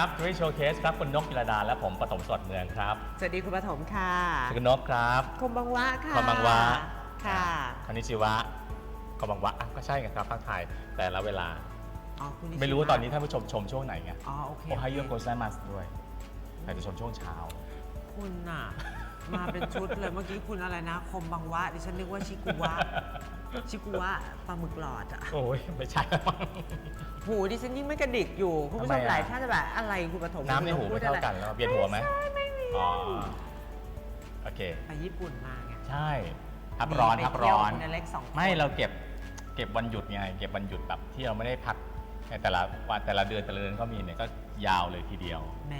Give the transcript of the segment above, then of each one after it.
ครับทรีโชว์เคสครับ คุณนกกิรดาและผมปฐมสดเมืองครับ สวัสดีคุณปฐมค่ะคุณนกครับคมบังวะค่ะคอมบังวะค่ะคอนนิชิวะคอมบังวะอะก็ใช่ไงครับทักทายแต่ละเวลาอ๋อคุณนิชิไม่รู้ว่าตอนนี้ท่านผู้ชมชมช่วงไหนไงอ๋อโอเคโอไฮโอโกไซมัสด้วยแต่จะชมช่วงเช้า คุณน่ะมาเป็นชุดเลยเมื่อกี้คุณอะไรนะ คมบังวะดิฉันนึกว่าชิกุวะ ชิกุวะปลาหมึกหลอดอะโอ้ยไม่ใช่แล้วมั้ง หูดิฉันยิ่งไม่กระดิกอยู่ คุณผู้ชทำมไมอะ หลายท่านจะแบบอะไรคุณปฐมน้ำในหูพูไม่ดเท่าอะไรกันแล้วเบียนหัวไหมไม่มีอ๋อโอเค ไปญี่ปุ่นมาไง ใช่ทับร้อนไปทับเที่ยวร้อนคุณอเล็กสองคน ไม่เราเก็บเก็บวันหยุดไง เก็บวันหยุดแบบที่เราไม่ได้พักในแต่ละวันแต่ละเดือนแต่ละเดือนก็มีเนี่ยก็ยาวเลยทีเดียว แหม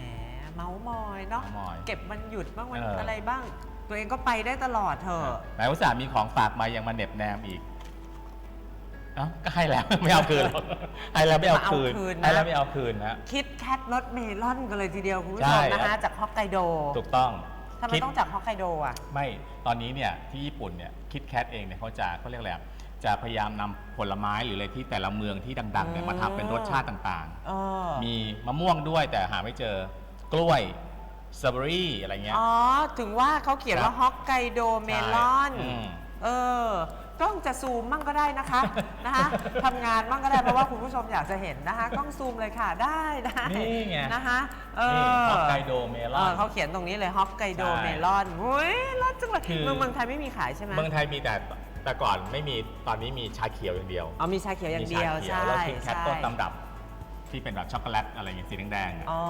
เมาส์มอยเนาะเมาส์มอยเก็บวันหยุดบ้างวันเอออ อะไรบ้าง ตัวเองก็ไปได้ตลอดเถอะไหนอุตส่าห์มีของฝากมายังมาเหน็บแนมอีก เอ้าก็ให้แล้ว ไม่เอาคืนหรอกให้แล้วไม่เอาคืนมาเอาคืนนะให้แล้วไม่เอาคืนนะ คิดแคทรสเมลอนกันเลยทีเดียวคุณผู้ชใช่มนะครัคะบ จากฮอกไกโดถูกต้องทำไมคิด ต้องจากฮอกไกโดอะ ไม่ตอนนี้เนี่ยที่ญี่ปุ่นเนี่ยคิดแคทเองเนี่ยเขาจะเขาเรียกอะไรอะจะพยายามนำผลไม้หรืออะไรที่แต่ละเมืองที่ดังๆเนี่ยอืม มาทำเป็นรสชาติต่างเออ ๆ มีมะม่วงด้วยแต่หาไม่เจอกล้วย สตรอเบอรี่อะไรเงี้ย อ๋อ ถึงว่าเขาเขียนครับว่าฮอกไกโดเมลอน ใช่อืมเออ กล้องจะซูมมั่งก็ได้นะคะ นะคะทำงานมั่งก็ได้เพราะว่าคุณผู้ชมอยากจะเห็นนะคะ กล้องซูมเลยค่ะ ได้ได้นี่ไง นะคะเอนี่อฮอกไกโดเมลเอออนเขาเขียนตรงนี้เลยฮอกไกโดใช่เมลอนอุ้ยรสจังเลยคือ เมืองเมืองไทยไม่มีขายใช่ไหมเมืองไทยมีแต่แต่ก่อนไม่มีตอนนี้มีชาเขียวอย่างเดียวอ๋อมีชาเขียวอย่างเดียวมีชาใช่แล้วคิดแคทใช่ ต้นตำรับ ที่เป็นแบบช็อกโกแลตอะไรอย่างเงี้ยสีแดงๆอะ อ๋อ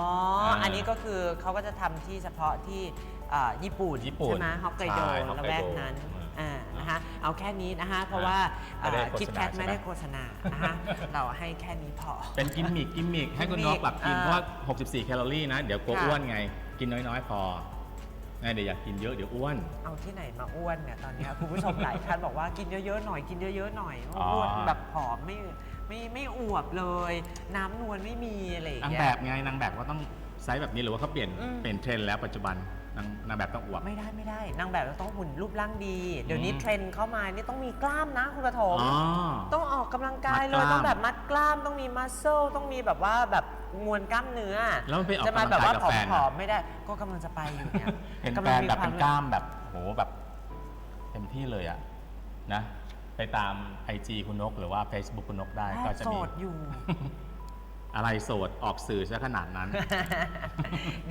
อ่าอันนี้ก็คือเขาก็จะทำที่เฉพาะที่เอ่อญี่ปุ่นญี่ปุ่นใช่ไหมฮอกไกโดใช่ฮอกละไกโดแวกนั้นอืมอ่านะคะเอาแค่นี้นะคะเพราะว่าไม่ได้เอ่อโฆษณาคิดแคทใช่ไหม ไม่ได้โฆษณานะคะเราให้แค่นี้พอ เป็นกิมมิกกิมมิกให้คุณกิมนมิกกแบบกินอ่าเพราะว่า 64 แคลอรี่นะ เดี๋ยวกลัวค่ะ อ้วนไง กินน้อยๆ พอ แม่เดี๋ยวอยากกินเยอะเดี๋ยวอ้วน เอาที่ไหนมาอ้วนเนี่ยตอนเนี้ยคุณผู้ชมหลายท่านบอกว่ากินเยอะๆหน่อยกินเยอะๆหน่อยอ๋ออ้วนแบบผอมไม่ไม่ไม่อวบเลย น้ำนวลไม่มีอะไรอย่างนางเงี้แบยบไงนางแบบก็ต้องไซส์แบบนี้หรือว่าเขาเปลี่ยนอืม เป็นเทรนด์แล้วปัจจุบัน นางนางแบบต้องอวบ ไม่ได้ไม่ได้นางแบบเราต้องหุ่นรูปร่างดี เดี๋ยวนี้อืม เทรนด์เข้ามานี่ต้องมีกล้ามนะคุณปฐมอ๋อ ต้องออกกำลังกายเลมัยดกล้ามต้องแบบมัดกล้ามต้องมีมัสเซลต้องมีแบบว่าแบบมวลกล้ามเนื้อแล้วมันไปออกจะมาำแบลับงกายว่ากับผแฟนออะมๆไม่ได้ ก็กำลังจะไปอยู่เนี่ยเห็นกำแฟลังนมีแบบควเป็นกล้ามแบบโหแบบเต็มที่เลยอะนะ ไปตาม IG คุณนกหรือว่า Facebook คุณนกได้แพก็ทย์จะโสมี ดอยู่ อะไรโสดออกสื่อซะขนาดนั้น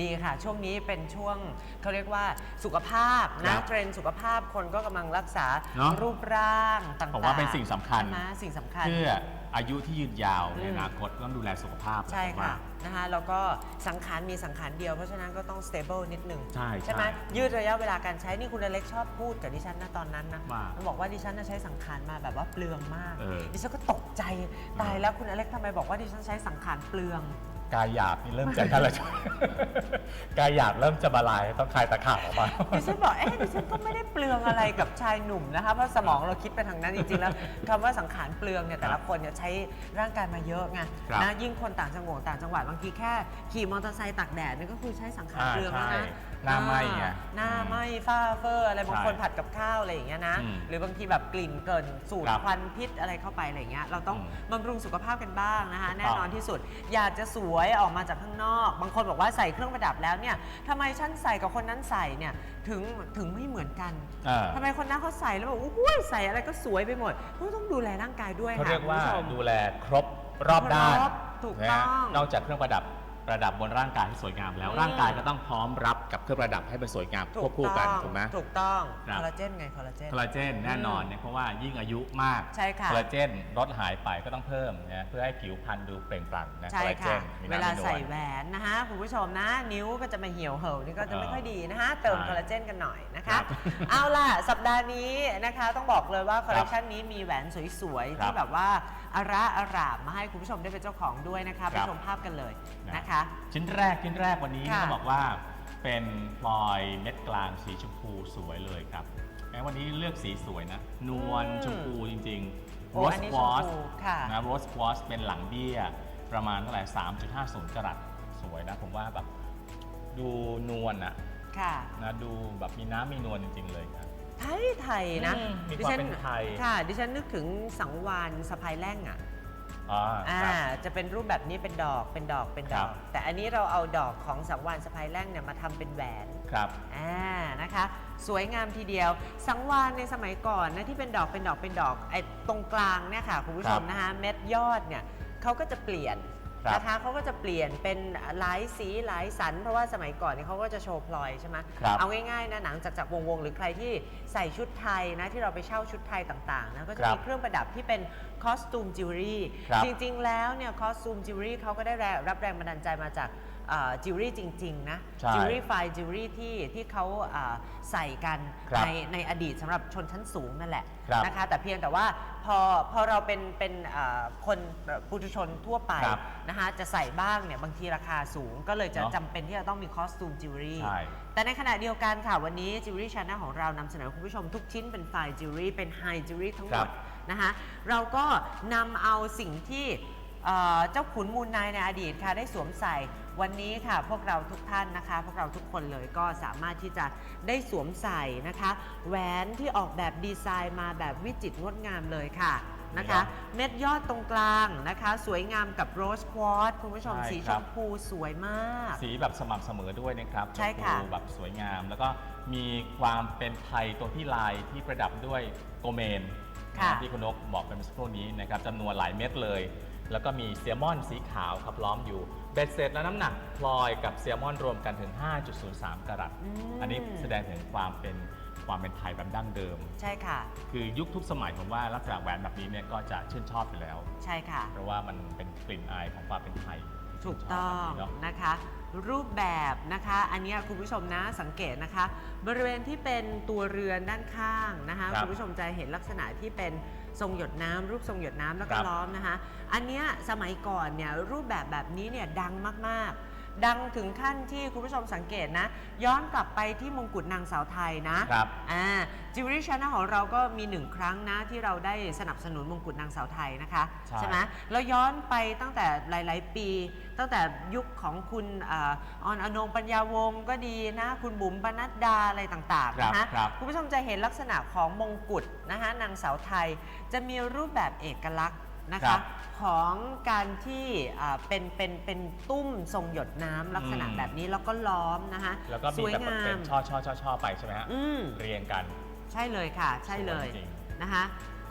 ดีค่ะ ช่วงนี้เป็นช่วงเขาเรียกว่าสุขภาพครันะบเทรนด์สุขภาพคนก็กำลังรักษาเนอะรูปร่างต่างๆผมว่าเป็นสิ่งสำคัญ ใช่ไหมสิ่งสำคัญ เพื่ออายุที่ยืนยาวในอืมอนาคตต้องดูแลสุขภาพใช่ผมค่ะว่า นะคะแล้วก็สังขารมีสังขารเดียวเพราะฉะนั้นก็ต้อง stable นิดนึงใช่ใช่ไหมใช่ยืดระยะเวลาการใช้นี่คุณอเล็กชอบพูดกับดิฉันนะตอนนั้นนะว่ามันบอกว่าดิฉันน่ะใช้สังขารมาแบบว่าเปลืองมาก เออดิฉันก็ตกใจตายแล้วคุณอเล็กทำไมบอกว่าดิฉันใช้สังขารเปลือง กายหยาบนี่เริ่มจะนั่นแหละกายหยาบเริ่มจะบาลายต้องคลายตะขาบออกมา ดิฉันบอกเอ๊ะดิฉันก็ไม่ได้เปลืองอะไรกับชายหนุ่มนะคะเพราะสมองเราคิดไปทางนั้นจริงๆแล้วคำว่าสังขารเปลืองเนี่ยแต่ละคนเนี่ยใช้ร่างกายมาเยอะไงครับนะยิ่งคนต่างจังหวัดต่างจังหวัดบางทีแค่ขี่มอเตอร์ไซค์ตากแดดเนี่ยก็คือใช้สังขารอ่าเปลืองแล้วใช่ นะ หน้าไหม้ไงอ่าหน้าไหม้ฝ้าเฟอร์อะไรบางคนใช่ผัดกับข้าวอะไรอย่างเงี้ยนะ อืมหรือบางทีแบบกลิ่นเกินสูตรครับควันพิษอะไรเข้าไปอะไรอย่างเงี้ยเราต้องอืมบำรุงสุขภาพกันบ้างนะคะถูกต้องแน่นอนที่สุด อยากจะสวยออกมาจากข้างนอก บางคนบอกว่าใส่เครื่องประดับแล้วเนี่ยทำไมฉันใส่กับคนนั้นใส่เนี่ยถึงถึงไม่เหมือนกันเออทำไมคนนั้นเขาใส่แล้วแบบอุ้ยใส่อะไรก็สวยไปหมดก็ต้องดูแลร่างกายด้วยเขาค่ะเรียกว่าคุณผู้ชม ดูแลครบรอบด้านครบถูกนะต้ฮะองนอกจากเครื่องประดับ ประดับบนร่างกายที่สวยงามแล้วอืม ร่างกายก็ต้องพร้อมรับกับเครื่องประดับให้เป็นสวยงามควบคู่กันถูกไหม ถูกต้องครับ คอลลาเจนไงคอลลาเจน คอลลาเจนแน่นอนเนี่ยเพราะว่ายิ่งอายุมากใช่ค่ะคอลลาเจนลดหายไปก็ต้องเพิ่มนะเพื่อให้ผิวพรรณดูเปล่งปลั่งนะใช่คอลลาเจค่ะ นมีเวน้ำลามีนวใส่ล แหวนนะคะคุณผู้ชมนะ นิ้วก็จะมาเหี่ยวเห่อะนี่ก็จะไม่เออค่อยดีนะคะเติมใช่คอลลาเจนกันหน่อยนะครัคะ บเอาล่ะ สัปดาห์นี้นะคะ ต้องบอกเลยว่าคอลเลคชันนี้มีแหวนสวยๆครับที่แบบว่า อาระอารามมาให้คุณผู้ชมได้เป็นเจ้าของด้วยนะคะไปครับชมภาพกันเลยนะนะคะ ชิ้นแรกชิ้นแรกวันนี้ค่ะ ต้องบอกว่าเป็นพลอยเม็ดกลางสีชมพูสวยเลยครับแม้วันนี้เลือกสีสวยนะ นวลอืมชมพูจริงๆโอ้อันนี้ควอชมพูค่ะ นะโรสควอสเป็นหลังเบี้ย ประมาณเท่าไหร่3.50กรัตสวยนะ ผมว่าแบบดูนวลอะค่ะ นะดูแบบมีน้ำมีนวลจริงๆเลยครับ ไทยไทยๆนะอืมมีความเป็นไทย ค่ะ ดิฉันนึกถึงสังวานสะพายแร่งอะอ๋ออ่าครับ จะเป็นรูปแบบนี้เป็นดอกเป็นดอกเป็นดครัอกบแต่อันนี้เราเอาดอกของสังวานสะพายแร่งเนี่ยมาทำเป็นแหวน ครับ อ่านะคะ สวยงามทีเดียว สังวานในสมัยก่อนนะที่เป็นดอกเป็นดอกเป็นดอกไอ้ตรงกลางเนี่ยค่ะคุณผู้ชมครับ นะคะเม็ดยอดเนี่ยเขาก็จะเปลี่ยน ครับนะคะเขาก็จะเปลี่ยนเป็นหลายสีหลายสัน เพราะว่าสมัยก่อนเนี่ยเขาก็จะโชว์พลอยใช่ไหมครับเอาง่ายๆนะหนังจากจากวงๆหรือใครที่ใส่ชุดไทยนะที่เราไปเช่าชุดไทยต่างๆนะก็จะครับมีเครื่องประดับที่เป็นคอสตูมจิวเวลรี่ครับจริงๆแล้วเนี่ยคอสตูมจิวเวลรี่เขาก็ได้แรงรับแรงบันดาลใจมาจาก จิวเวลรี่จริง ๆ นะใช่จิวเวลรี่ไฟจิวเวลรี่ที่ที่เขาอ่าใส่กันครับในในอดีตสำหรับชนชั้นสูงนั่นแหละครับนะคะ แต่เพียงแต่ว่าพอพอเราเป็นเป็นอ่าคนปุถุชนทั่วไปครับนะคะจะใส่บ้างเนี่ยบางทีราคาสูงก็เลยจะเนอะจำเป็นที่จะต้องมีคอสตูมจิวเวลรี่ ใช่ แต่ในขณะเดียวกันค่ะ วันนี้จิวเวลรี่ช n น e l ของเรานำเสนอคุณผู้ชมทุกชิ้นเป็นไฟจิวเวลรี่เป็นไฮจิวเวลรี่ทั้งหมครัดบนะคะเราก็นำเอาสิ่งที่เอ่อเจ้าขุนมูลนายในอดีตค่ะได้สวมใส่ วันนี้ค่ะพวกเราทุกท่านนะคะ พวกเราทุกคนเลยก็สามารถที่จะได้สวมใส่นะคะ แหวนที่ออกแบบดีไซน์มาแบบวิจิตรงดงามเลยค่ะนะคะ เม็ดยอดตรงกลางนะคะ สวยงามกับโรสควอตคุณผู้ชมใช่สีคชรับ มพูสวยมาก สีแบบสม่ำเสมอด้วยนะครับใช่ค่ะ ชมพูแบบสวยงาม แล้วก็มีความเป็นไทยตรงที่ลายที่ประดับด้วยโกเมนค่ะ ที่คุณนกบอกเป็นเมื่อสักครู่นี้นะครับจำนวนหลายเม็ดเลย แล้วก็มีเซียมอนสีขาวขับล้อมอยู่เบ็ดเสร็จแล้วน้ำหนักพลอยกับเซียมอนรวมกันถึง 5.03 กรัต อืม อันนี้แสดงถึงความเป็นความเป็นไทยแบบดั้งเดิม ใช่ค่ะ คือยุคทุกสมัยผมว่าลักษณะแหวนแบบนี้เนี่ยก็จะชื่นชอบอยู่แล้ว ใช่ค่ะ เพราะว่ามันเป็นกลิ่นอายของความเป็นไทยถูกต้องชบแบบนี้เนาะ นะคะ รูปแบบนะคะ อันเนี้ยคุณผู้ชมนะสังเกตนะคะ บริเวณที่เป็นตัวเรือนด้านข้างนะคะ ครับคุณผู้ชมจะเห็นลักษณะที่เป็น ทรงหยดน้ำรูปทรงหยดน้ำแล้วก็ครับ ล้อมนะคะ อันเนี้ยสมัยก่อนเนี่ยรูปแบบแบบนี้เนี่ยดังมากๆ ดังถึงขั้นที่คุณผู้ชมสังเกตนะ ย้อนกลับไปที่มงกุฎนางสาวไทยนะครับ อ่าจิวเวลรี่ช n น e l ของเราก็มีหนึ่งครั้งนะ ที่เราได้สนับสนุนมงกุฎนางสาวไทยนะคะใช่ไหมเราย้อนไปตั้งแต่หลาย ๆ ปี ตั้งแต่ยุคของคุณอาออนอนงปัญญาวงศ์ก็ดีนะ คุณบุ๋มปนัดดาอะไรต่างๆครับนะคะครับ คุณผู้ชมจะเห็นลักษณะของมงกุฎนะคะนางสาวไทย จะมีรูปแบบเอกลักษณ์ นะครัคะ บของการที่อ่าเป็นเป็นเป็นตุ้มทรงหยดน้ำลักษณะอืม แบบนี้แล้วก็ล้อมนะคะแล้วก็สมีวยแบบงาเป็มนช่อช่อช่อช่อไปใช่ไหมฮะอืมเรียงกันใช่เลยค่ะ ใช่เลย สวยจริง นะคะ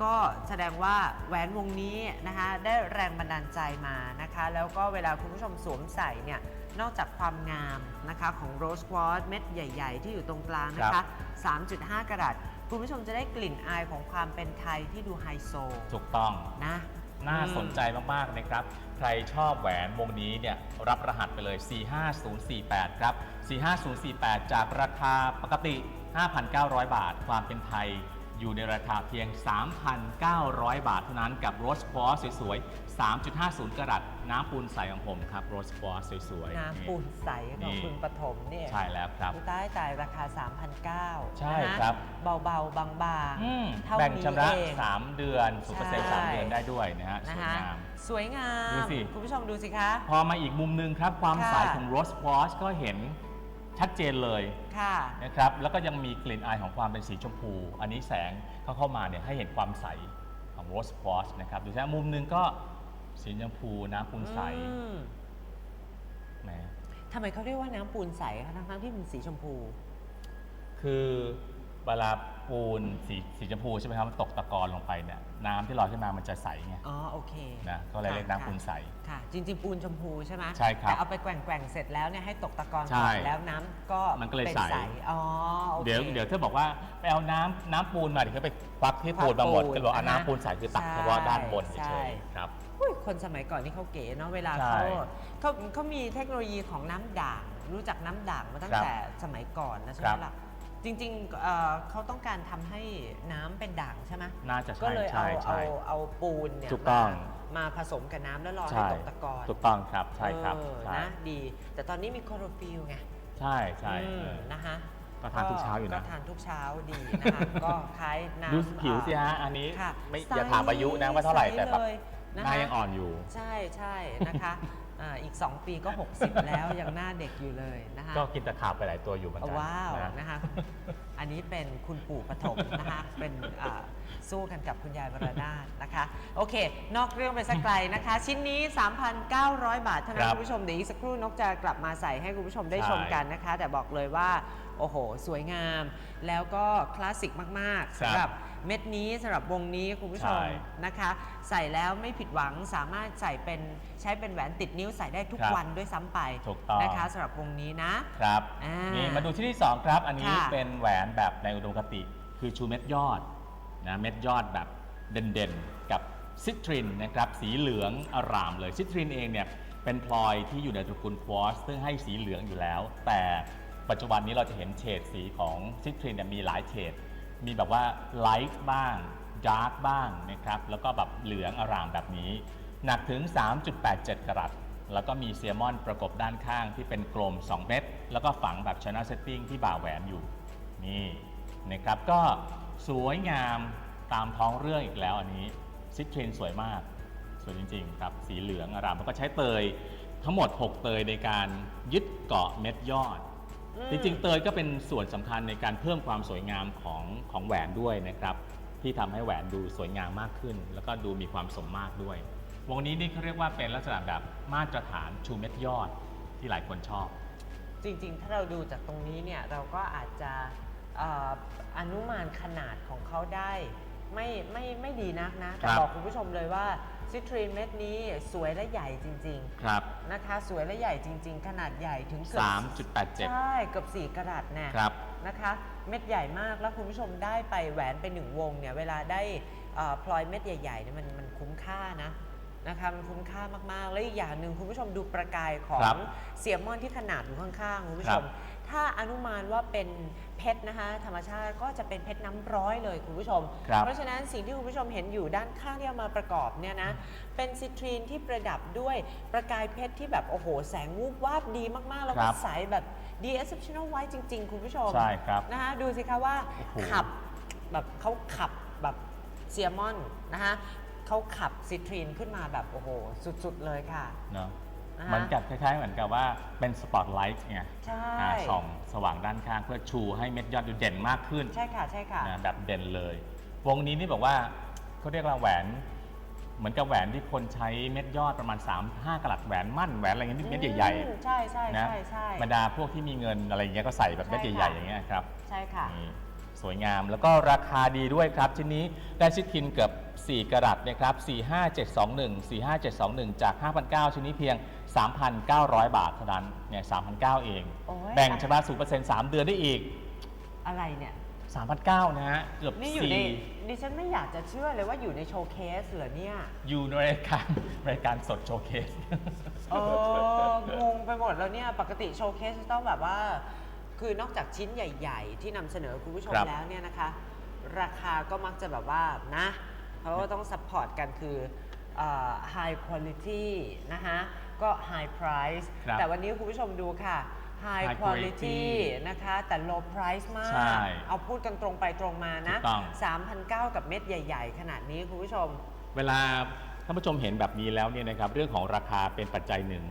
ก็แสดงว่าแหวนวงนี้นะคะได้แรงบันดาลใจมานะคะ แล้วก็เวลาคุณผู้ชมสวมใส่เนี่ยนอกจากความงามนะคะของโรสควอตเม็ดใหญ่ ๆ ที่อยู่ตรงกลางนะครัคะ บ 3.5 กรัตคุณผู้ชมจะได้กลิ่นอายของความเป็นไทยที่ดูไฮโซถูกต้อง นะ น่าสนใจมาก ๆ นะครับ ใครชอบแหวนวงนี้เนี่ยรับรหัสไปเลย 45048 ครับ 45048 จากราคาปกติ 5,900 บาท ความเป็นไทยอยู่ในราคาเพียง 3,900 บาทเท่านั้นกับโรส q อสสวยๆ 3.50กรัต น้ำปูนใสของผมครับโรส q อ a r t สวยๆน้ำปูนใสของนี่คุณปฐมเนี่ย ใช่แล้วครับคุณใต้จ่ายราคา 3,900ใช่นะะครับ เบาๆ บางอืมๆเท่าแบ่งนี้ชำระเอง3เดือน0%เปอร์เซ็นต์ใช่3เดือนได้ด้วยนะฮะสนะวยคะงาม สวยงาม ดูสิ คุณผู้ชมดูสิคะ พอมาอีกมุมหนึงครับ ความค่ะใสของโรส q อ a r t ก็เห็นชัดเจนเลยค่ะนะครับแล้วก็ยังมีกลิ่นอายของความเป็นสีชมพู อันนี้แสงเข้าเข้ามาเนี่ยให้เห็นความใสของโรส q อ a r t นะครับดูนะมุมหนึงก็ สีชมพูน้ำปูนใสอืมแหมทำไมเขาเรียกว่าน้ำปูนใสคะทั้งๆที่เป็นสีชมพู คือเวลาปูนสีสีชมพูใช่ไหมครับมันตกตะกอนลงไปเนี่ยน้ำที่ลอยขึ้นมามันจะใสไงอ๋อโอเคนะก็เลยเรียกน้ำปูนใส ค่ะ จริงๆ ปูนชมพูใช่ไหมใช่ครับแต่เอาไปแกว่งๆเสร็จแล้วเนี่ยให้ตกตะกอนใช่ก่อนแล้วน้ำก็มันก็เลยป็ใส อ๋อโอเค เดี๋ยวเดี๋ยวเธอบอกว่าไปเอาน้ำน้ำปูนมาเดี๋ยวเขาไปควักที่ปูนมาหมดควักปูนก็บอกเอาอ่าฮะน้ำปูนใสคือตักใช่เฉพาะด้านบนใช่ เฉยๆครับอุ๊ ยคนสมัยก่อนนี่เขาเก๋เนาะเวลาใช่เขาเขาเขามีเทคโนโลยีของน้ำด่าง รู้จักน้ำด่างมาตั้งครับแต่สมัยก่อนนะใช่ไหครัมบล่ะจริงๆเอ่อเขาต้องการทำให้น้ำเป็นด่างใช่ไหมน่าจะก็ใช่เลยใช่เอาเอาใช่เอาปูนเนี่ยถูกต้อง มามาผสมกับน้ำแล้วรอให้ใช่ตกตะกอนถูกต้องครับใช่ครับเออใช่นะดี แต่ตอนนี้มีคลอโรฟิลไง ใช่ใช่อืมเออ นะคะก็ทานทุกเช้าอยู่นะ ก็ทานทุกเช้าดีนะคะ ก็คล้ายน้ำดูผิวสิเอ่อฮะอันนี้ ค่ะไม่ใสอย่าถามอายุนะว่าเท่าไหร่ใสแต่แบบ เลยะหน้าคะยังอ่อนอยู่ ใช่ใช่นะคะอ่าอีก 2 ปีก็ 60 แล้วยังหน้าเด็กอยู่เลยนะคะ ก็กินตะขาบไปหลายตัวอยู่เหมือนกัว้าวนะ นะคะ อันนี้เป็นคุณปู่ปฐมนะคะ เป็นอ่าสู้กันกับคุณยายวรนาถนะคะ โอเค นอกเรื่องไปสักไกลนะคะ ชิ้นนี้ 3,900 บาทเท่านั้นครับคุณผู้ชม เดี๋ยวอีกสักครู่นกจะกลับมาใส่ให้คุณผู้ชมได้ใช่ชมกันนะคะ แต่บอกเลยว่า โอ้โห สวยงาม แล้วก็คลาสสิกมากๆสำหรับเม็ดนี้สำหรับวงนี้คุณผู้ชมใช่นะคะ ใส่แล้วไม่ผิดหวังสามารถใส่เป็นใช้เป็นแหวนติดนิ้วใส่ได้ทุกครับวันด้วยซ้ำไปถูกต้อง นะคะสำหรับวงนี้นะ ครับอ่านี่นี่มาดูที่ที่ 2 ครับ อันนี้ค่ะ เป็นแหวนแบบในอุดมคติ คือชูเม็ดยอดนะเม็ดยอดแบบเด่นๆ กับซิตรินนะครับสีเหลืองอร่ามเลยซิตรินเองเนี่ยเป็นพลอยที่อยู่ในตระกูลควอสซึ่งให้สีเหลืองอยู่แล้ว แต่ ปัจจุบันนี้เราจะเห็นเฉดสีของซิตรินเนี่ยมีหลายเฉด มีแบบว่าไลท์บ้างดาร์กบ้างนะครับ แล้วก็แบบเหลืองอร่ามแบบนี้ หนักถึง 3.87 กรัต แล้วก็มีเซียมอนประกบด้านข้างที่เป็นกลม 2 เม็ด แล้วก็ฝังแบบชนะเซตติ้งที่บ่าแหวนอยู่ นี่นะครับ ก็สวยงามตามท้องเรื่องอีกแล้วอันนี้ซิตเทรนสวยมาก สวยจริงๆครับ สีเหลืองอร่ามแล้วก็ใช้เตยทั้งหมด 6 เตยในการยึดเกาะเม็ดยอด จริงๆ เตยก็เป็นส่วนสำคัญในการเพิ่มความสวยงามของของแหวนด้วยนะครับ ที่ทำให้แหวนดูสวยงามมากขึ้น แล้วก็ดูมีความสมมาตรด้วย วงนี้นี่เขาเรียกว่าเป็นลักษณะแบบมาตรฐานชูเม็ดยอดที่หลายคนชอบ จริงๆ ถ้าเราดูจากตรงนี้เนี่ยเราก็อาจจะเอ่ออนุมานขนาดของเขาได้ ไม่ไม่ไม่ดีนักนะ แต่ครับบอกคุณผู้ชมเลยว่า ซิตรีนเม็ดนี้สวยและใหญ่จริงครับๆนะคะ สวยและใหญ่จริง ๆ ขนาดใหญ่ถึงเกือบ3.87 ใช่เกือบ4กะรัตแน่ครับ นะคะ เม็ดใหญ่มากแล้วคุณผู้ชมได้ไปแหวนไปหนึ่งวงเนี่ยเวลาได้เอ่อพลอยเม็ดใหญ่ๆเนี่ยมันมันคุ้มค่านะนะคะมันคุ้มค่ามากๆ แล้วอีกอย่างหนึ่งคุณผู้ชมดูประกายขอครังบเสียมอนที่ขนาดอยู่ข้างๆคุณผู้ชม ครับ ถ้าอนุมานว่าเป็นเพชรนะคะธรรมชาติก็จะเป็นเพชรน้ำร้อยเลยคุณผู้ชม ครับเพราะฉะนั้นสิ่งที่คุณผู้ชมเห็นอยู่ด้านข้างที่เอามาประกอบเนี่ยนะเป็นซิตรีนที่ประดับด้วยประกายเพชรที่แบบโอ้โห แสงวูบวาบดีมากๆ แล้วคก็รับใสแบบดี exceptional white จริง ๆ คุณผู้ชมใช่ครับนะคะดูสิคะว่าโอ้โห ขับแบบเขาขับแบบเซียมอนนะคะเขาขับซิตรีนขึ้นมาแบบโอ้โห สุดๆเลยค่ะ เนาะนะคะเห มือนกับคล้ายๆเหมือนกับว่าเป็นสปอตไลท์ไงใช่อ่าส่องสว่างด้านข้างเพื่อชูให้เม็ดยอดดูเด่นมากขึ้นใช่ค่ะใช่ค่ะ นะแบบเด่นเลย วงนี้นี่บอกว่าเขาเรียกว่าแหวน เหมือนกับแหวนที่คนใช้เม็ดยอดประมาณ 3 5กะลัดแหวนมั่นแหวนอะไรเงี้ยที่เม็ดใหญ่อืมใช่ใช่ๆนะใช่ใช่ บรรดาพวกที่มีเงินอะไรเงี้ยก็ใส่แบบเม็ดใช่ใหญ่ค่ะ ๆอย่างเงี้ยครับ ใช่ค่ะ นี่สวยงามแล้วก็ราคาดีด้วยครับชิ้นนี้ได้ชิดทินเกือบ 4กรัตนะครับ 45721 45721 จาก 5,900 ชิ้นนี้เพียง 3,900 บาทเท่านั้นเนี่ย3,900 เอง โอ้ย แบ่งชำระ0% 3 เดือนได้อีก อะไรเนี่ย 3,900 นะฮะ เกือบนี่อยู่ในสี่ดิฉันไม่อยากจะเชื่อเลยว่าอยู่ในโชว์เคสเหรอเนี่ย อยู่ในรายการรายการสดโชว์เคส เอองงไปหมดแล้วเนี่ย ปกติโชว์เคสจะต้องแบบว่า คือนอกจากชิ้นใหญ่ ๆ ที่นำเสนอคุณผู้ชมครับ แล้วเนี่ยนะคะ ราคาก็มักจะแบบว่านะเขาก็ต้องซัพพอร์ตกันคือเอ่อ high quality นะคะ ก็ high price ครับแต่วันนี้คุณผู้ชมดูค่ะ high High quality quality นะคะ แต่ low price มาใช่กเอาพูดกันตรงไปตรงมานะถูกต้อง3,900กับเม็ดใหญ่ ๆ ขนาดนี้คุณผู้ชม เวลาท่านผู้ชมเห็นแบบนี้แล้วเนี่ยนะครับเรื่องของราคาเป็นปัจจัยหนึ่ง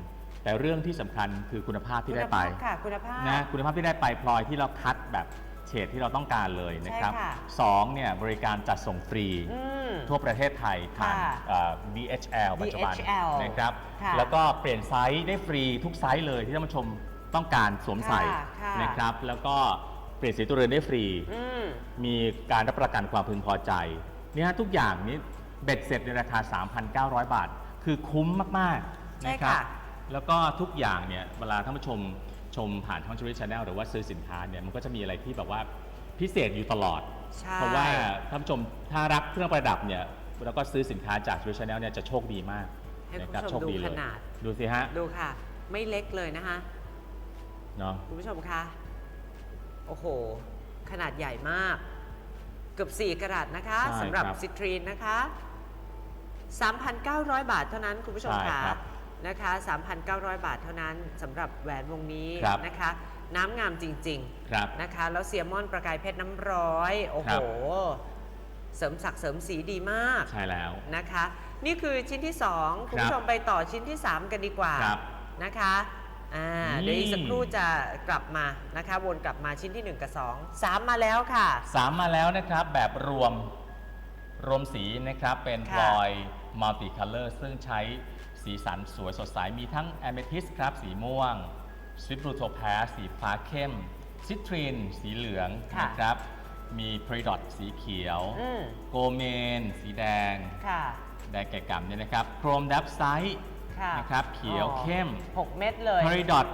แต่เรื่องที่สำคัญคือคุณภาพที่คุณได้ไปภาพค่ะ คุณภาพ นะคุณภาพที่ได้ไปพลอยที่เราคัดแบบ เฉดที่เราต้องการเลยนะครับใช่ค่ะ สองเนี่ยบริการจัดส่งฟรี อืม ทั่วประเทศไทยผ่านค่ะเอ่อ DHL ปัจจุบัน DHL นะครับ ค่ะแล้วก็เปลี่ยนไซส์ได้ฟรีทุกไซส์เลยที่ท่านผู้ชมต้องการสวมใส่ค่ะค่ะ นะครับ แล้วก็เปลี่ยนสีตัวเรือนได้ฟรี อืม มีการรับประกันความพึงพอใจเนี่ยฮะทุกอย่างนี้เบ็ดเสร็จในราคา 3,900 บาท คือคุ้มมาก ๆ ใช่นะครัค่ะแล้วก็ทุกอย่างเนี่ยเวลาท่านผู้ชม ชมผ่านช่องชูริชแนลหรือว่าซื้อสินค้าเนี่ยมันก็จะมีอะไรที่แบบว่าพิเศษอยู่ตลอด ใช่เพราะว่าท่านผู้ชมถ้ารักเครื่องประดับเนี่ยแล้วก็ซื้อสินค้าจากชูริชแนลเนี่ยจะโชคดีมากให้นะคุณครับผู้ชโชมคดูดีเลขยนาด ดูสิฮะดูค่ะ ไม่เล็กเลยนะคะเนาะคุณผู้ชมคะโอ้โห ขนาดใหญ่มาก เกือบ 4กรัตนะคะใช่สำหรับครับซิตรีนนะคะ 3,900 บาทเท่านั้นคุณผู้ชมใช่ค่ะ ครับ นะคะ 3,900 บาทเท่านั้นสำหรับแหวนวงนี้ครับนะคะ น้ำงามจริงครับ ๆนะคะ แล้วเซียมอนประกายเพชรน้ำร้อย โอ้คโห รับ เสริมศักดิ์เสริมสีดีมากใช่แล้ว นะคะ นี่คือชิ้นที่ 2 คุณครับผู้ชมไปต่อชิ้นที่ 3 กันดีกว่าครับนะคะอ่านี่เดี๋ยวอีกสักครู่จะกลับมานะคะ วนกลับมาชิ้นที่ 1 กับ 2 3 มาแล้วค่ะ สามมาแล้วนะครับแบบรวมรวมสีนะครับเป็นพค่ะลอยมัลติคัลเลอร์ซึ่งใช้ สีสันสวยสดใสมีทั้งแอมเ t ทิสครับสีม่วงสวิปรูโทแพสสีฟ้าเข้มซิตรินสีเหลืองค่ะนะครับ มีพรีดอทสีเขียว อืม โกเมน สีแดง ค่ะ แดงแก่กำเนี่ยนะครับโครมดับไซต์ค่ะนะครับเขียวอ๋อเข้ม6เม็ดเลย พรีดอท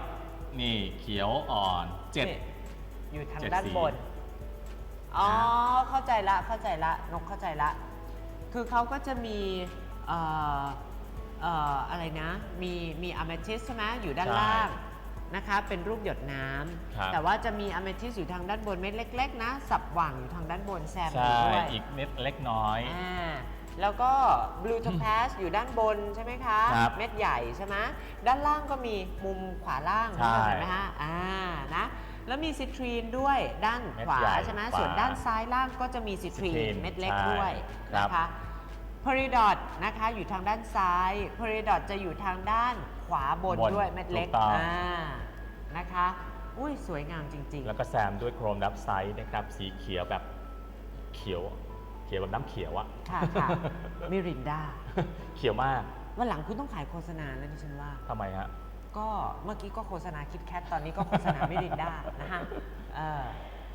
นี่เขียวอ่อนเจ็ด นี่อยู่ทางเจ็ดด้านสีบน อ๋อ เข้าใจละ เข้าใจละ นกเข้าใจละ คือเขาก็จะมีเอ่อเอ่ออะไรนะ มีมีอะเมทิสใช่ไหมอยู่ด้านใช่ล่างนะคะ เป็นรูปหยดน้ครับำแต่ว่าจะมีอะเมทิสอยู่ทางด้านบนเม็ดเล็ก ๆ นะ สับหว่างอยู่ทางด้านบนแซมอใช่ยู่ด้วย อีกเม็ดเล็กน้อย อ่าแล้วก็บลูท p พ z อยู่ด้านบนใช่ไหมคะ ครับเม็ดใหญ่ใช่ไหมด้านล่างก็มีมุมขวาล่างใช่เห็นไหมฮะอ่านะแล้วมีซิตรีนด้วยด้านขวาเม็ดใหญ่ใช่ไหมขวาส่วนด้านซ้ายล่างก็จะมีซิตรีซิตรีนนเม็ดเล็กใช่ด้วยครับนะ คะพริดอทนะคะอยู่ทางด้านซ้ายพริดอทจะอยู่ทางด้านขวาบนบนด้วยเม็ดเล็กถูกต้อง อ่านะคะ อุ้ยสวยงามจริง แล้วก็แซมด้วยโครมดับไซด์นะครับ สีเขียวแบบเขียว เขียวแบบน้ำเขียวอะ ๆ ค่ะค่ะ มิรินดาเขียวมากวันหลังคุณต้องขายโฆษณาแล้วดิฉันว่า ทำไมฮะ ก็เมื่อกี้ก็โฆษณาคิดแคทตอนนี้ก็โฆษณามิรินดานะฮะเออ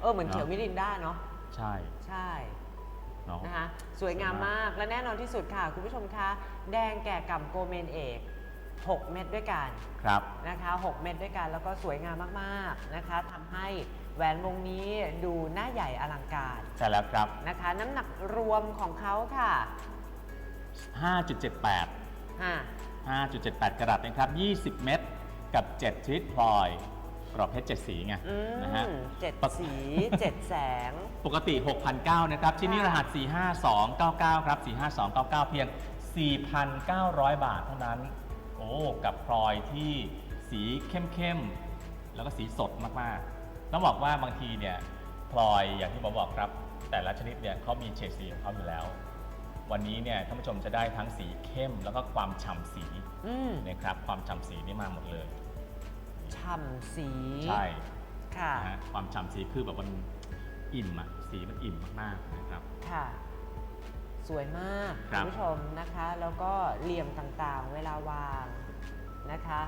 เออเหมือนเขียวมิรินดาเนาะใช่ ใช่ เนาะ นะคะสวยงามมากและแน่นอนที่สุดค่ะ คุณผู้ชมคะแดงแก่กำโกเมนเอก 6 เม็ดด้วยกันครับ นะคะ6เม็ดด้วยกันแล้วก็สวยงามมากๆนะคะทำให้แหวนวงนี้ดูหน้าใหญ่อลังการใช่แล้วครับ นะคะน้ำหนักรวมของเขาค่ะ5.78 อ่า5.78กรัตนะครับ 20 เม็ดกับ 7 ชนิดพลอย กรอบเพชร7สีไงอืนะฮะ มเจ็ดปกสีเจ็ดแสง ปกติ6,900นะครับชิ้นนี้ค่ะรหัส 45299 ครับ 45299 เพียง 4,900 บาทเท่านั้น โอ้ กับพลอยที่สีเข้มๆ แล้วก็สีสดมากๆ ต้องบอกว่าบางทีเนี่ยพลอยอย่างที่ผมบอกครับ แต่ละชนิดเนี่ยเขามีเฉดสีของเขาอยู่แล้ว วันนี้เนี่ยท่านผู้ชมจะได้ทั้งสีเข้มแล้วก็ความฉ่ำสีอืมนะครับ ความฉ่ำสีนี่มาหมดเลย ฉ่ำสีใช่ค่ะนะฮะความฉ่ำสีคือแบบมันอิ่มอะสีมันอิ่มมากๆนะครับ ค่ะ สวยมากครัคุณบผู้ชมนะคะ แล้วก็เหลี่ยมต่างๆ เวลาวางนะคะ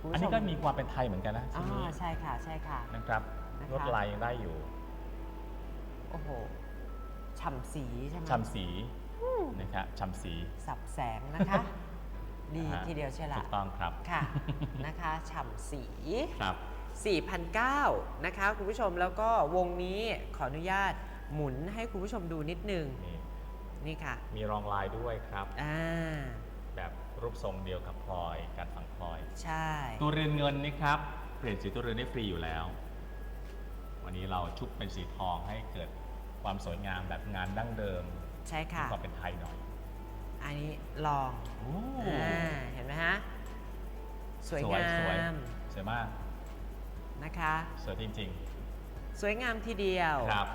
คุณอันผู้ชนี้ก็มีความเป็นไทยเหมือนกันนะอ่าชิ้นนี้ใช่ค่ะใช่ค่ะ นะครับนะคะ ลวดลายยังได้อยู่โอ้โหฉ่ำสีใช่ไหมฉ่ำสีนะครับฉ่ำสี สับแสงนะคะ ดีนะฮะทีเดียวใช่ละ ถูกต้องครับ ค่ะ นะคะฉ่ำสี ครับ 4,009นะคะคุณผู้ชมแล้วก็วงนี้ขออนุญาตหมุนให้คุณผู้ชมดูนิดนึง นี่นี่ค่ะมีรองลายด้วยครับ อ่าแบบรูปทรงเดียวกับพลอย การฝังพลอย ใช่ ตัวเรือนเงินนี่ครับ เปลี่ยนสีตัวเรือนได้ฟรีอยู่แล้ว วันนี้เราชุบเป็นสีทองให้เกิดความสวยงามแบบงานดั้งเดิมใช่มีค่ะ ความเป็นไทยหน่อย อันนี้ลองโอ้อ่าเห็นไหมฮะ สวยงาสวยมสวยมากนะคะ สวยจริงสวยงามทีเดียวๆครับ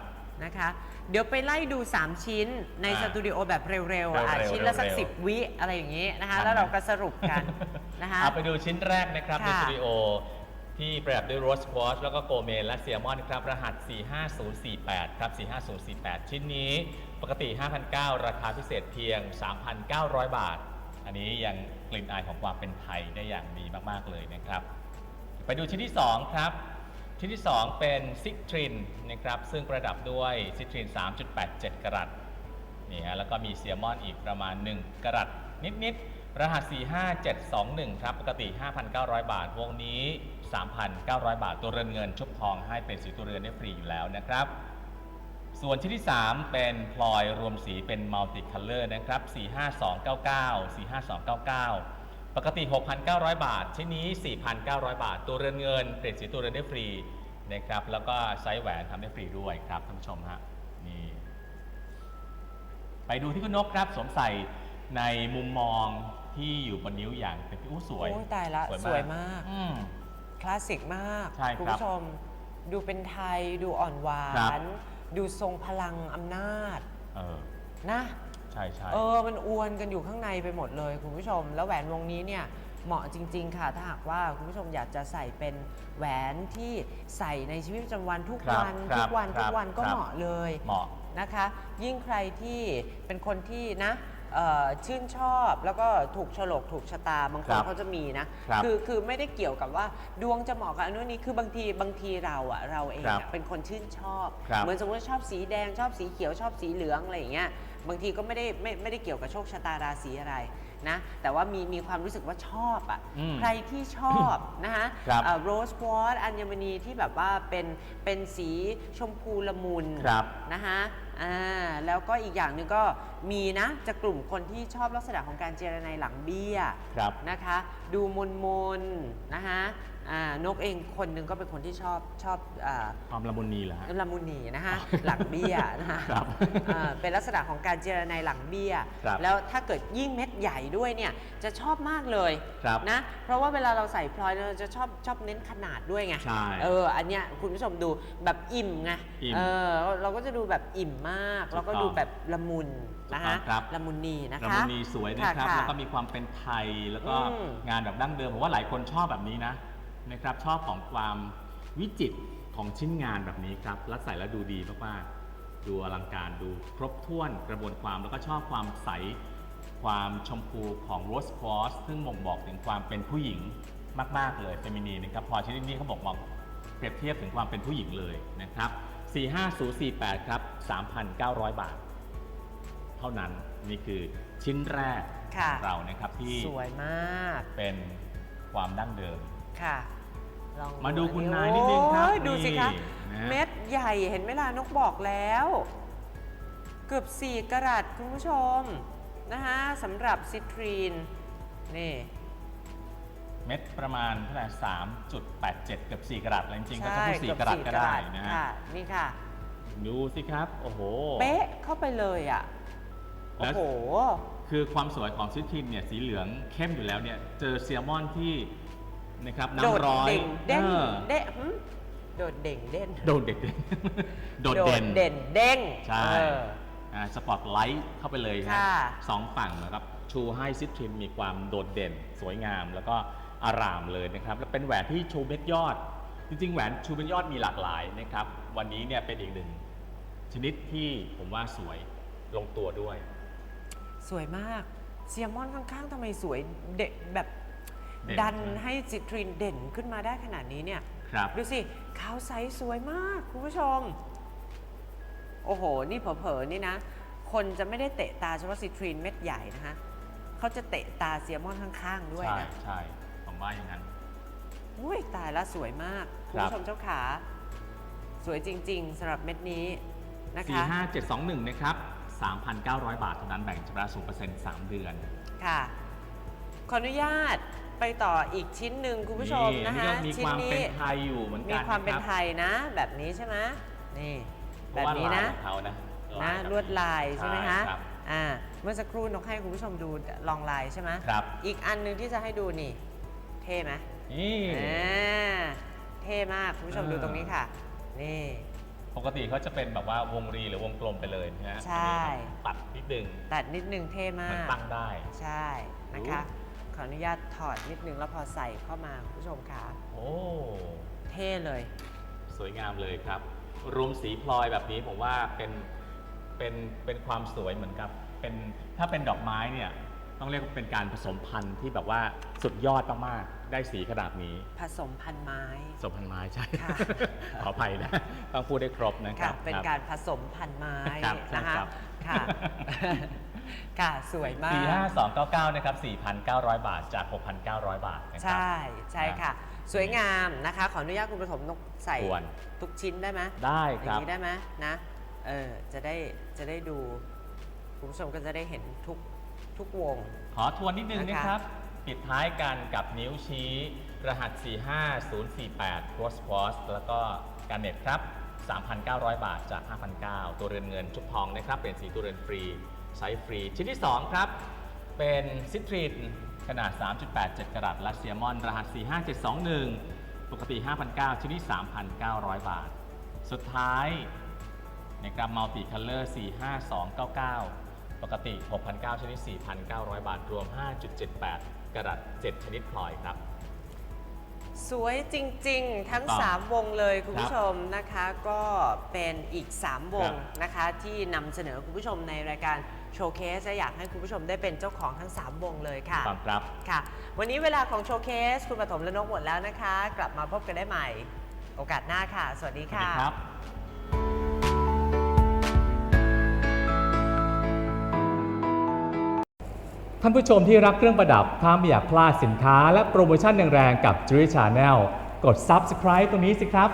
นะคะ เดี๋ยวไปไล่ดู 3 ชิ้นในอ่าสตูดิโอแบบเร็วๆเร็วอะๆชิ้นละสักเร็วๆสิบวิอะไรอย่างนี้นะคะทันไหมแล้วเราก็สรุปกันนะคะเอาไปดูชิ้นแรกนะครับในค่ะสตูดิโอที่ประดับด้วยโรสควอชแล้วก็โกเมนและเซียมอนครับ รหัส 45048 ครับ 45048 ชิ้นนี้ ปกติ 5,900 ราคาพิเศษเพียง 3,900 บาท อันนี้ยังกลิ่นอายของความเป็นไทยได้อย่างดีมาก ๆ เลยนะครับ ไปดูชิ้นที่ 2 ครับ ชิ้นที่ 2 เป็นซิตรินนะครับ ซึ่งประดับด้วยซิตริน 3.87 กรัตนี่ฮะแล้วก็มีเซียมอนอีกประมาณ 1 กรัตนิด ๆ รหัส 45721 ครับ ปกติ 5,900 บาท วงนี้ 3,900 บาท ตัวเรือนเงินชุบทองให้เป็นสีตัวเรือนได้ฟรีอยู่แล้วนะครับ ส่วนชิ้นที่ 3 เป็นพลอยรวมสีเป็นมัลติคัลเลอร์นะครับ 45299 45299 ปกติ 6,900 บาท ชิ้นนี้ 4,900 บาท ตัวเรือนเงินเปลี่ยนสีตัวเรือนได้ฟรีนะครับ แล้วก็ไซส์แหวนทำได้ฟรีด้วยครับท่านผู้ชมฮะ นี่ ไปดูที่คุณนกครับสวมใส่ในมุมมองที่อยู่บนนิ้วอย่างเป็นอู้สวยโอ้ยตายละ สวยมาก อืม คลาสสิกมาก ใช่ครับ คุณผู้ชม ดูเป็นไทย ดูอ่อนหวาครับน ดูทรงพลังอำนาจเออนะ ใช่ใช่เออ มันอวนกันอยู่ข้างในไปหมดเลยคุณผู้ชม แล้วแหวนวงนี้เนี่ยเหมาะจริง ๆ ค่ะ ถ้าหากว่าคุณผู้ชมอยากจะใส่เป็นแหวนที่ใส่ในชีวิตประจำวันทุกครับวันครับทุกวันครับทุกวันก็ครับเหมาะเลยเหมาะ นะคะ ยิ่งใครที่เป็นคนที่นะ เอ่อชื่นชอบแล้วก็ถูกโฉลกถูกชะตาบางคครันบเขาจะมีนะครับอคือไม่ได้เกี่ยวกับว่าดวงจะเหมาะกับอันนู้นนี้คือบางทีบางทีเราอะเราเองครัอะบเป็นคนชื่นชอบ ครับ เหมือนสมมติว่าชอบสีแดงชอบสีเขียวชอบสีเหลืองอะไรอย่างเงี้ยบางทีก็ไม่ได้ไม่ไม่ได้เกี่ยวกับโชคชะตาราศีอะไรนะแต่ว่ามีมีความรู้สึกว่าชอบอะอืมใครที่ชอบนะคะครับโรสควอตอัญมณีที่แบบว่าเป็นเป็นสีชมพูละมุนครับ นะคะอ่าแล้วก็อีกอย่างหนึ่งก็มีนะจะกลุ่มคนที่ชอบลักษณะของการเจรไนหลังเบี้ยครับ นะคะ ดูมนมนๆนะคะอ่านกเองคนหนึ่งก็เป็นคนที่ชอบชอบอ่า ความละมุนนีเหรอฮะ ละมุนีนะคะหลังเบี้ยนะคะครับอ่าเป็นลักษณะของการเจรไนหลังเบี้ย ครับแล้วถ้าเกิดยิ่งเม็ดใหญ่ด้วยเนี่ยจะชอบมากเลยครับนะเพราะว่าเวลาเราใส่พลอยเราจะชอบชอบเน้นขนาดด้วยไงใช่เอออันเนี้ยคุณผู้ชมดูแบบอิ่มไงอิ่มเออเราก็จะดูแบบอิ่มมากถูกต้องแล้วก็ดูแบบละมุนนะคะถูกต้องครับละมุนนีนะละคะมุนนีสวยนะครับค่ะแล้วก็มีความเป็นไทยแล้วก็อืมงานแบบดั้งเดิมผมว่าหลายคนชอบแบบนี้นะนะครับชอบของความวิจิตรของชิ้นงานแบบนี้ครับแล้วใส่แล้วดูดีมากๆดูอลังการดูครบถ้วนกระบวนความแล้วก็ชอบความใสความชมพูของโรสควอสซึ่งบ่งบอกถึงความเป็นผู้หญิงมาก ๆ เลยเฟมินีนะครับพอชนิดนี้เขาบอกมองเปรียบเทียบถึงความเป็นผู้หญิงเลยนะครับ 45048 ครับ 3,900 บาท เท่านั้นนี่คือชิ้นแรกขค่ะ องเรานะครับที่สวยมากเป็นความดั้งเดิม ค่ะลองมาดูอัคุณนายนิดนึงครับโอ้ยดูสิคะ นี่นะ เม็ดใหญ่เห็นไหมล่ะนกบอกแล้ว เกือบ 4กะรัตคุณผู้ชม นะคะสำหรับซิตรีน นี่ เม็ดประมาณเท่าไหร่3.87เกือบ4กรัตอะไรจริงๆก็จะใช่พูดเกือบ4กรัตสี่ก็ได้นะฮะ ค่ะนี่ค่ะ ดูสิครับ โอ้โห เป๊ะเข้าไปเลยอะแล้โอ้ว โห คือความสวยของซิทรินเนี่ยสีเหลืองเข้มอยู่แล้วเนี่ย เจอเซียมอนที่นะครับโดดน้ำร้อยเด่งเด่นออเด่นหึโดดเด่งเด่นโดดเด่นโดดเด่น เด่นเด้งใช่เอออ่าสปอตไลท์เข้าไปเลยครับค่ะ สองฝั่งนะครับ ชูให้ซิทรินมีความโดดเด่น สวยงาม แล้วก็ อารามเลยนะครับ แล้วเป็นแหวนที่ชูเม็ดยอด จริงๆ แหวนชูเม็ดยอดมีหลากหลายนะครับ วันนี้เนี่ยเป็นอีกหนึ่งชนิดที่ผมว่าสวยลงตัวด้วย สวยมากเซียมอนข้างๆทำไมสวยเด็กแบบเด่นดันใช่ไหมให้ซิตรีนเด่นขึ้นมาได้ขนาดนี้เนี่ยครับ ดูสิขาวใสสวยมาก คุณผู้ชม โอ้โห นี่เผลอๆนี่นะ คนจะไม่ได้เตะตาเฉพาะซิตรีนเม็ดใหญ่นะคะเขาจะเตะตาเซียมอนข้างๆด้วยใช่นะ ใช่ผม ว่าอย่างนั้น อุ้ยตายแล้วสวยมาก คุณครับผู้ชมเจ้าขา สวยจริง4สำหรับเม็ดนี้นะคะ45721 นะครับ 3,900 บาทเท่านั้นแบ่งชำระ0%เปอร์เซ็นต์3เดือน ค่ะ ขออนุญาตไปต่ออีกชิ้นหนึ่งคุณผู้ชมนะนี่คะก็มีชิ้คนวามนี้เป็นไทยอยู่เหมือนมีกันความเป็นรับไทยนะ แบบนี้ใช่ไหมนี่เพแบราะบว่านี้ลายนะของเขานะนะแบบลวดลายใช่ไหมคะรับอ่าเมื่อสักครู่นกให้คุณผู้ชมดูลองลายใช่ไหมครับอีกอันหนึ่งที่จะให้ดูนี่ เท่ไหมนี่อ่าเท่มากคุณผู้ชมเออดูตรงนี้ค่ะ นี่ ปกติเขาจะเป็นแบบว่าวงรีหรือวงกลมไปเลยนะฮะใช่ อันนี้ตัดนิดนึงตัดนิดนึงเท่มามันก ตั้งได้ ใช่นะคะ ขออนุญาตถอดนิดนึงแล้วพอใส่เข้ามาคุณผู้ชมค่ะโอ้ เท่เลย สวยงามเลยครับรวมสีพลอยแบบนี้ผมว่าเป็นเป็นเป็นความสวยเหมือนกับเป็นถ้าเป็นดอกไม้เนี่ย ต้องเรียกว่าเป็นการผสมพันธุ์ที่แบบว่าสุดยอดมากๆได้สีขนาดนี้ผสมพันธุ์ไม้ ผสมพันธุ์ไม้ใช่ค่ะ ขออภัยนะต้องพูดได้ครบนะคค่ะรับเป็นคบ การผสมพันธุ์ไม้ครับนะคะครับ ค่ะ ค่ะ สวยมากสี่ห้าสองเก้าเก้านะครับสี่พันเก้าร้อยบาทจากหกพันเก้าร้อยบาทนะครั ใช่ใช่ค่ะ สวยงามนะคะ ขออนุญาตคุณผสมนกใส่ควร ทุกชิ้นได้ไหมได้อคย่ารับงนี้ได้ไหมนะเออจะได้จะได้ดูคุณผู้ชมก็จะได้เห็นทุก ทุกวง ขอทวนนิดนึงนะคะนะครับ ปิดท้ายกันกับนิ้วชี้ รหัส 45048 cross cross แล้วก็การเน็ตครับ 3,900 บาทจาก 5,900 ตัวเรือนเงิน ชุบทองนะครับ เป็นสีตัวเรือนฟรีไซส์ฟรี ชิ้นที่ 2 ครับ เป็นซิตรินขนาด 3.87 กรัตลัสเซียมอน รหัส 45721 ปกติ 5,900 ชิ้นที่ 3,900 บาท สุดท้ายนะครับมัลติคัลเลอร์ 45299 ปกติ 6,900 ชนิด 4,900 บาท รวม 5.78 กรัต7 ชนิดพลอยครับ สวยจริงๆ ทั้งถูกต้อง3วงเลยคุณครับผู้ชมนะคะ ก็เป็นอีก 3 วงครับนะคะ ที่นำเสนอคุณผู้ชมในรายการโชว์เคสและอยากให้คุณผู้ชมได้เป็นเจ้าของทั้ง 3 วงเลยค่ะความครับ ค่ะ วันนี้เวลาของโชว์เคส คุณปฐมและนกหมดแล้วนะคะ กลับมาพบกันได้ใหม่ โอกาสหน้าค่ะ สวัสดีสวัสค่ะ ดีครับ ท่านผู้ชมที่รักเครื่องประดับ ถ้าไม่อยากพลาดสินค้าและโปรโมชั่นแรงๆกับ Jewelry Channel กด Subscribe ตรงนี้สิครับ